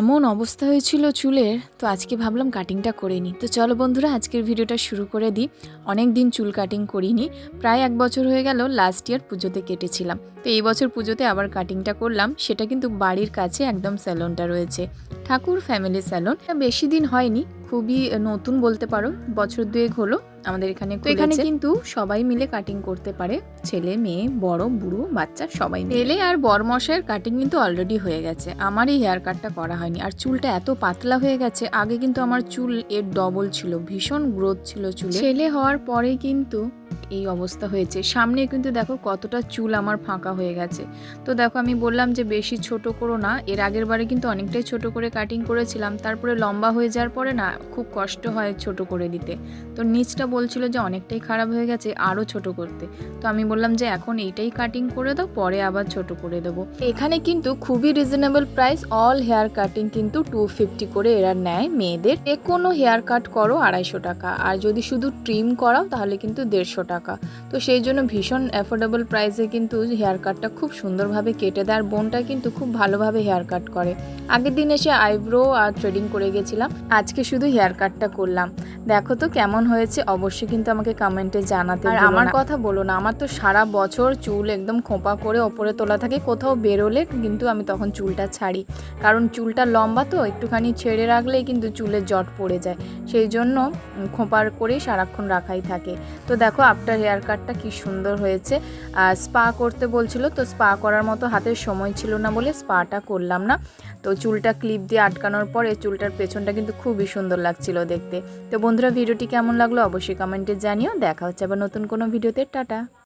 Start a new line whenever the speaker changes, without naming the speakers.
এমন অবস্থা হয়েছিল চুলের, তো আজকে ভাবলাম কাটিংটা করে নিই। তো চলো বন্ধুরা, আজকের ভিডিওটা শুরু করে দিই। অনেক দিন চুল কাটিং করিনি, প্রায় এক বছর হয়ে গেল লাস্ট ইয়ার পুজোতে কেটেছিলাম। তো এই বছর পুজোতে আবার কাটিংটা করলাম, সেটা কিন্তু বাড়ির কাছে একদম স্যালনটা রয়েছে। ঠাকুর ফ্যামিলি স্যালন বেশি দিন হয়নি খুবই নতুন বলতে পারো বছর দুয়েক হলো আমাদের এখানে তো এখানে কিন্তু সবাই মিলে কাটিং করতে পারে ছেলে মেয়ে বড় বুড়ো বাচ্চা সবাই মিলে। আর বরমশের কাটিং কিন্তু অলরেডি হয়ে গেছে আমার এই হেয়ার কাটটা করা হয়নি। আর চুলটা এত পাতলা হয়ে গেছে আগে কিন্তু আমার চুল এর ডবল ছিল ভীষণ গ্রোথ ছিল চুলে। ছেলে হওয়ার পরে কিন্তু এই অবস্থা হয়েছে। সামনে কিন্তু দেখো কতটা চুল আমার ফাঁকা হয়ে গেছে। তো দেখো আমি বললাম যে বেশি ছোট করো না। এর আগের বারে কিন্তু অনেকটাই ছোট করে কাটিং করেছিলাম। তারপরে লম্বা হয়ে যাওয়ার পরে না খুব কষ্ট হয় ছোট করে দিতে। তো নিচটা বলছিল যে অনেকটাই খারাপ হয়ে গেছে আরও ছোট করতে। তো আমি বললাম যে এখন এইটাই কাটিং করে দাও, পরে আবার ছোট করে দেবো। এখানে কিন্তু খুবই reasonable price all hair cutting কিন্তু টু ফিফটি করে এরা নেয় মেয়েদের। যে কোনো হেয়ার কাট করো আড়াইশো টাকা। আর যদি শুধু ট্রিম করাও তাহলে কিন্তু দেড়শো টাকা। তো সেই জন্য ভীষণ অ্যাফোর্ডেবল প্রাইসে কিন্তু হেয়ার কাটটা খুব সুন্দরভাবে কেটে দেয়, আর বোনটা কিন্তু খুব ভালোভাবে হেয়ার কাট করে। আগের দিন এসে আইব্রো আর থ্রেডিং করে গেছিলাম, আজকে শুধু হেয়ার কাটটা করলাম। দেখো তো কেমন হয়েছে অবশ্যই কিন্তু আমাকে কমেন্টে জানাতে আর আমার কথা বলো না আমার তো সারা বছর চুল একদম খোঁপা করে ওপরে তোলা থাকে কোথাও বেরোলে কিন্তু আমি তখন চুলটা ছাড়ি। কারণ চুলটা লম্বা তো একটুখানি ছেড়ে রাখলেই কিন্তু চুলের জট পড়ে যায়। সেই জন্য খোঁপার করেই সারাক্ষণ রাখাই থাকে। তো দেখো আফটার হেয়ার কাটটা কি সুন্দর হয়েছে। আর স্পা করতে বলছিল তো স্পা করার মতো হাতের সময় ছিল না বলে স্পাটা করলাম না। তো চুলটা ক্লিপ দিয়ে আটকানোর পরে চুলটার পেছনটা কিন্তু খুবই সুন্দর লাগছিল দেখতে। তো বন্ধুরা ভিডিওটি কেমন লাগল অবশ্যই কমেন্টে জানিও। দেখা হচ্ছে আবার নতুন কোনো ভিডিওতে। টাটা।